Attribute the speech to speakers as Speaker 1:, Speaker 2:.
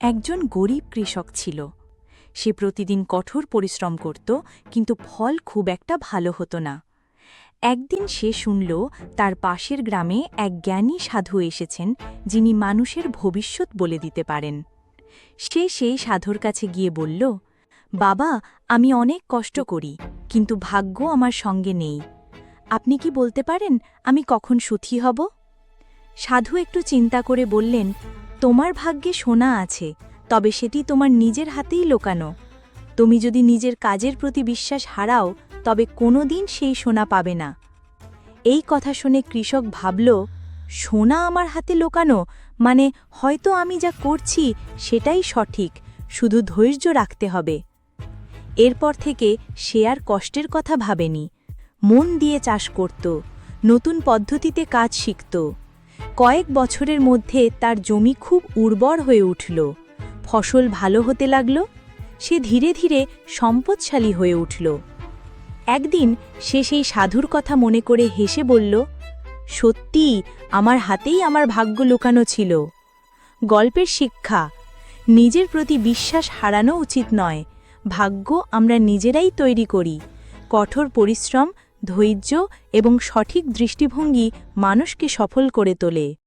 Speaker 1: একজন গরিব কৃষক ছিল। সে প্রতিদিন কঠোর পরিশ্রম করত, কিন্তু ফল খুব একটা ভালো হতো না। একদিন সে শুনল, তার পাশের গ্রামে এক জ্ঞানী সাধু এসেছেন, যিনি মানুষের ভবিষ্যৎ বলে দিতে পারেন। সে সেই সাধুর কাছে গিয়ে বলল, বাবা, আমি অনেক কষ্ট করি, কিন্তু ভাগ্য আমার সঙ্গে নেই। আপনি কি বলতে পারেন, আমি কখন সুখী হব? সাধু একটু চিন্তা করে বললেন তোমার ভাগ্যে সোনা আছে, তবে সেটি তোমার নিজের হাতেই লোকানো। তুমি যদি নিজের কাজের প্রতি বিশ্বাস হারাও, তবে কোনো দিন সেই সোনা পাবে না। এই কথা শুনে কৃষক ভাবল, সোনা আমার হাতে লোকানো মানে হয়তো আমি যা করছি সেটাই সঠিক, শুধু ধৈর্য রাখতে হবে। এরপর থেকে সে আর কষ্টের কথা ভাবেনি। মন দিয়ে চাষ করত, নতুন পদ্ধতিতে কাজ শিখত। কয়েক বছরের মধ্যে তার জমি খুব উর্বর হয়ে উঠল। ফসল ভালো হতে লাগল। সে ধীরে ধীরে সম্পদশালী হয়ে উঠল। একদিন সে সেই সাধুর কথা মনে করে হেসে বলল, সত্যি, আমার হাতেই আমার ভাগ্য লুকানো ছিল। গল্পের শিক্ষা, নিজের প্রতি বিশ্বাস হারানো উচিত নয়। ভাগ্য আমরা নিজেরাই তৈরি করি। কঠোর পরিশ্রম ধৈর্য এবং সঠিক দৃষ্টিভঙ্গি মানুষকে সফল করে তোলে।